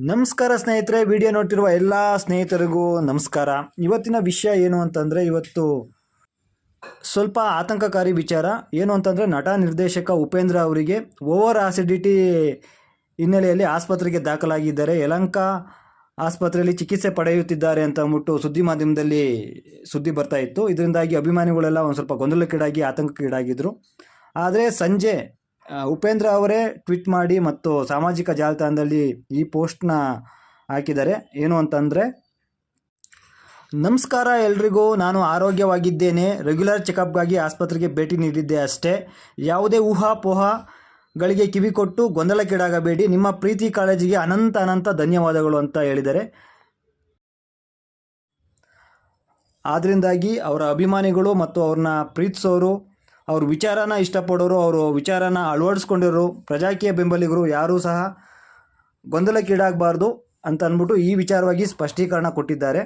ನಮಸ್ಕಾರ ಸ್ನೇಹಿತರೆ, ವಿಡಿಯೋ ನೋಡ್ತಿರುವ ಎಲ್ಲ ಸ್ನೇಹಿತರಿಗೂ ನಮಸ್ಕಾರ. ಇವತ್ತಿನ ವಿಷಯ ಏನು ಅಂತಂದರೆ, ಇವತ್ತು ಸ್ವಲ್ಪ ಆತಂಕಕಾರಿ ವಿಚಾರ. ಏನು ಅಂತಂದರೆ, ನಟ ನಿರ್ದೇಶಕ ಉಪೇಂದ್ರ ಅವರಿಗೆ ಓವರ್ ಆಸಿಡಿಟಿ ಹಿನ್ನೆಲೆಯಲ್ಲಿ ಆಸ್ಪತ್ರೆಗೆ ದಾಖಲಾಗಿದ್ದಾರೆ. ಯಲಂಕ ಆಸ್ಪತ್ರೆಯಲ್ಲಿ ಚಿಕಿತ್ಸೆ ಪಡೆಯುತ್ತಿದ್ದಾರೆ ಅಂತ ಅಂದ್ಬಿಟ್ಟು ಸುದ್ದಿ ಮಾಧ್ಯಮದಲ್ಲಿ ಸುದ್ದಿ ಬರ್ತಾ ಇತ್ತು. ಇದರಿಂದಾಗಿ ಅಭಿಮಾನಿಗಳೆಲ್ಲ ಒಂದು ಸ್ವಲ್ಪ ಗೊಂದಲಕ್ಕೀಡಾಗಿ ಆತಂಕಕ್ಕೀಡಾಗಿದ್ದರು ಆದರೆ ಸಂಜೆ ಉಪೇಂದ್ರ ಅವರೇ ಟ್ವಿಟ್ ಮಾಡಿ ಮತ್ತು ಸಾಮಾಜಿಕ ಜಾಲತಾಣದಲ್ಲಿ ಈ ಪೋಸ್ಟ್ನ ಹಾಕಿದ್ದಾರೆ. ಏನು ಅಂತಂದರೆ, ನಮಸ್ಕಾರ ಎಲ್ರಿಗೂ, ನಾನು ಆರೋಗ್ಯವಾಗಿದ್ದೇನೆ. ರೆಗ್ಯುಲರ್ ಚೆಕಪ್ಗಾಗಿ ಆಸ್ಪತ್ರೆಗೆ ಭೇಟಿ ನೀಡಿದ್ದೆ ಅಷ್ಟೇ. ಯಾವುದೇ ಊಹಾಪೋಹಗಳಿಗೆ ಕಿವಿ ಕೊಟ್ಟು ಗೊಂದಲಕ್ಕೀಡಾಗಬೇಡಿ. ನಿಮ್ಮ ಪ್ರೀತಿ ಕಾಳಜಿಗೆ ಅನಂತ ಅನಂತ ಧನ್ಯವಾದಗಳು ಅಂತ ಹೇಳಿದ್ದಾರೆ. ಆದ್ದರಿಂದಾಗಿ ಅವರ ಅಭಿಮಾನಿಗಳು ಮತ್ತು ಅವ್ರನ್ನ ಪ್ರೀತಿಸೋರು ಅವ್ರ ವಿಚಾರನ ಇಷ್ಟಪಡೋರು, ಅವರು ವಿಚಾರನ ಅಳವಡಿಸ್ಕೊಂಡಿರೋರು ಪ್ರಜಾಕೀಯ ಬೆಂಬಲಿಗರು ಯಾರೂ ಸಹ ಗೊಂದಲಕ್ಕೀಡಾಗಬಾರ್ದು ಅಂತ ಅಂದ್ಬಿಟ್ಟು ಈ ವಿಚಾರವಾಗಿ ಸ್ಪಷ್ಟೀಕರಣ ಕೊಟ್ಟಿದ್ದಾರೆ.